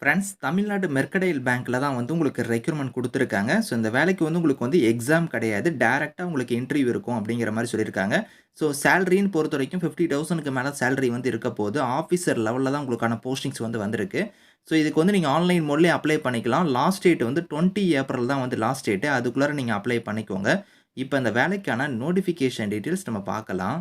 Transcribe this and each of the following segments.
Friends Tamil Nadu mercantile பேங்க்கில் தான் வந்து உங்களுக்கு ரெக்யூர்மெண்ட் கொடுத்துருக்காங்க. ஸோ இந்த வேலைக்கு வந்து உங்களுக்கு வந்து எக்ஸாம் கிடையாது. டேரெக்டாக உங்களுக்கு இன்டர்வியூ இருக்கும் அப்படிங்கிற மாதிரி சொல்லியிருக்காங்க. ஸோ சேலரின்னு பொறுத்த வரைக்கும் ஃபிஃப்டி தௌசண்ட்க்கு மேலே சேலரி வந்து இருக்க போது ஆஃபீஸர் லெவலில் தான் உங்களுக்கான போஸ்டிங்ஸ் வந்து வந்திருக்கு. ஸோ இதுக்கு வந்து நீங்கள் ஆன்லைன் மோட்லேயே அப்ளை பண்ணிக்கலாம். லாஸ்ட் டேட் வந்து டுவெண்ட்டி ஏப்ரல் தான் வந்து லாஸ்ட் டேட்டு அதுக்குள்ளே நீங்கள் அப்ளை பண்ணிக்கோங்க. இப்போ இந்த வேலைக்கான நோட்டிஃபிகேஷன் டீட்டெயில்ஸ் நம்ம பார்க்கலாம்.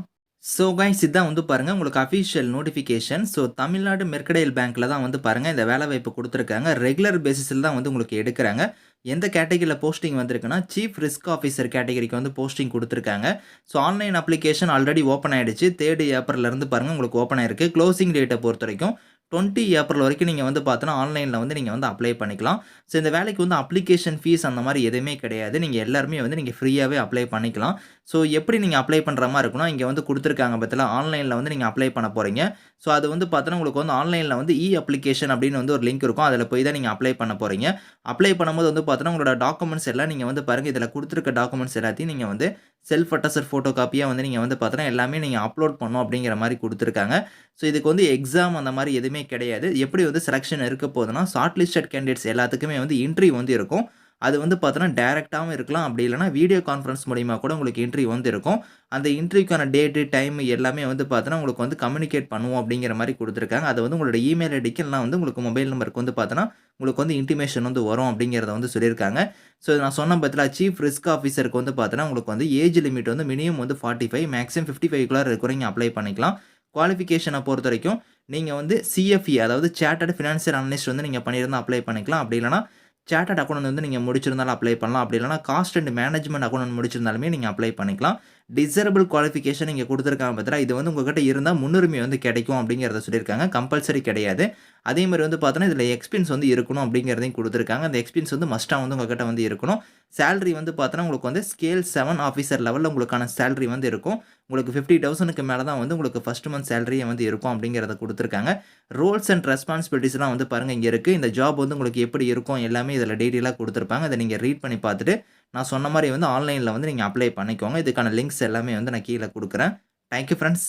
ஸோ கைஸ் இதான் வந்து பாருங்கள் உங்களுக்கு official notification so Tamil Nadu mercantile பேங்க்கில் தான் வந்து பாருங்கள் இந்த வேலை வாய்ப்பு கொடுத்துருக்காங்க. ரெகுலர் பேசிஸில் தான் வந்து உங்களுக்கு எடுக்கிறாங்க. எந்த கேட்டகரியில் போஸ்டிங் வந்திருக்குன்னா சீஃப் ரிஸ்க் ஆஃபீஸர் கேட்டகரிக்கு வந்து போஸ்டிங் கொடுத்துருக்காங்க. So online application already open ஆகிடுச்சு தேர்ட் ஏப்ரல்லேருந்து பாருங்கள் உங்களுக்கு ஓப்பன் ஆயிருக்கு. க்ளோசிங் டேட்டை பொறுத்த வரைக்கும் டுவெண்ட்டி ஏப்ரல் வரைக்கும் நீங்கள் வந்து பார்த்தோன்னா ஆன்லைனில் வந்து நீங்கள் வந்து அப்ளை பண்ணிக்கலாம். ஸோ இந்த வேலைக்கு வந்து அப்ளிகேஷன் ஃபீஸ் அந்த மாதிரி எதுவுமே கிடையாது. நீங்கள் எல்லாருமே வந்து நீங்கள் ஃப்ரீயாகவே அப்ளை பண்ணிக்கலாம். ஸோ எப்படி நீங்கள் அப்ளை பண்ணுற மாதிரி இருக்குன்னா இங்கே வந்து கொடுத்துருக்காங்க பற்றில ஆன்லைனில் வந்து நீங்கள் அப்ளை பண்ண போகிறீங்க ஸோ அது வந்து பார்த்தோன்னா உங்களுக்கு வந்து ஆன்லைனில் வந்து இ அப்ளிகேஷன் அப்படின்னு வந்து ஒரு லிங்க் இருக்கும். அதில் போய் தான் நீங்கள் அப்ளை பண்ண போகிறீங்க அப்ளை பண்ணும்போது வந்து பார்த்தோன்னா உங்களோட டாக்குமெண்ட்ஸ் எல்லாம் நீங்கள் வந்து பாருங்கள் இதில் கொடுத்துருக்க டாக்குமெண்ட்ஸ் எல்லாத்தையும் நீங்கள் வந்து செல்ஃப் அட்டஸ்டர் ஃபோட்டோ காப்பியாக வந்து நீங்கள் வந்து பார்த்தோன்னா எல்லாமே நீங்கள் அப்லோட் பண்ணும் அப்படிங்கிற மாதிரி கொடுத்துருக்காங்க. ஸோ இதுக்கு வந்து எக்ஸாம் அந்த மாதிரி எதுவுமே கிடையாது. எப்படி வந்து செலெக்ஷன் இருக்க போதுன்னா ஷார்ட் லிஸ்டட் கேண்டிடேட்ஸ் எல்லாத்துக்குமே வந்து இன்ட்ரிவ் வந்து இருக்கும். அது வந்து பார்த்தோன்னா டேரெக்டாகவும் இருக்கலாம். அப்படி இல்லைனா வீடியோ கான்ஃபரன்ஸ் மூலிமா கூட உங்களுக்கு இன்ட்ரிவ் வந்து இருக்கும். அந்த இன்ட்ரிக்கான டேட்டு டைம் எல்லாமே வந்து பார்த்தோன்னா உங்களுக்கு வந்து கம்யூனிகேட் பண்ணுவோம் அப்படிங்கிற மாதிரி கொடுத்துருக்காங்க. அது வந்து உங்களோட இமெயில் ஐடிக்கு எல்லாம் வந்து உங்களுக்கு மொபைல் நம்பருக்கு வந்து பார்த்தோன்னா உங்களுக்கு வந்து இன்டிமேஷன் வந்து வரும் அப்படிங்கிறத வந்து சொல்லியிருக்காங்க. ஸோ நான் சொன்ன பற்றில சீஃப் ரிஸ்க் ஆஃபீஸருக்கு வந்து பார்த்தோன்னா உங்களுக்கு வந்து ஏஜ் லிமிட் வந்து மினிமம் வந்து ஃபார்ட்டி ஃபைவ் மேக்ஸிமம் ஃபிஃப்டி ஃபைவ்க்குள்ளார இருக்கிறவங்க அப்ளை பண்ணிக்கலாம். குவாலிஃபிகேஷனை பொறுத்த வரைக்கும் நீங்கள் வந்து சிஎஃப்இ அதாவது சேட்டர்ட் ஃபினான்ஷியல் அனலிஸ்ட் வந்து நீங்கள் பண்ணியிருந்தால் அப்ளை பண்ணிக்கலாம். அப்படி இல்லைனா சார்ட்டட் அக்கௌண்ட் வந்து நீங்கள் முடிச்சிருந்தாலும் அப்ளை பண்ணலாம். அப்படி இல்லைனா காஸ்ட் அண்ட் மேனேஜ்மெண்ட் அக்கௌண்ட் முடிச்சிருந்தாலுமே நீங்கள் அப்ளை பண்ணிக்கலாம். டிசரபிள் குவாலிஃபிகேஷன் நீங்கள் கொடுத்துருக்காங்க பார்த்தா இது வந்து உங்கள்கிட்ட இருந்தால் முன்னுரிமை வந்து கிடைக்கும் அப்படிங்கிறத சொல்லியிருக்காங்க. கம்பல்சரி கிடையாது. அதே மாதிரி வந்து பார்த்தோன்னா இதில் எக்ஸ்பீரியன்ஸ் வந்து இருக்கணும் அப்படிங்கிறதையும் கொடுத்துருக்காங்க. அந்த எக்ஸ்பீரியன்ஸ் வந்து மஸ்ட்டாக வந்து உங்ககிட்ட வந்து இருக்கணும். சேலரி வந்து பார்த்தோன்னா உங்களுக்கு வந்து ஸ்கேல் செவன் ஆஃபீஸர் லெவலில் உங்களுக்கான சேலரி வந்து இருக்கும். உங்களுக்கு ஃபிஃப்டி தௌசண்ட்க்கு மேலே தான் வந்து உங்களுக்கு ஃபஸ்ட் மந்த் சேலரியே வந்து இருக்கும் அப்படிங்கிறத கொடுத்துருக்காங்க. ரோல்ஸ் அண்ட் ரெஸ்பான்சிபிலிட்டிஸ்லாம் வந்து பாருங்கள் இங்கே இருக்குது இந்த ஜாப் வந்து உங்களுக்கு எப்படி இருக்கும் எல்லாமே இதில் டீட்டெயிலாக கொடுத்துருப்பாங்க. அதை நீங்கள் ரீட் பண்ணி பார்த்துட்டு நான் சொன்ன மாதிரி வந்து ஆன்லைனில் வந்து நீங்கள் அப்ளை பண்ணிக்கோங்க. இதுக்கான லிங்க்ஸ் எல்லாமே வந்து நான் கீழே கொடுக்குறேன். Thank you friends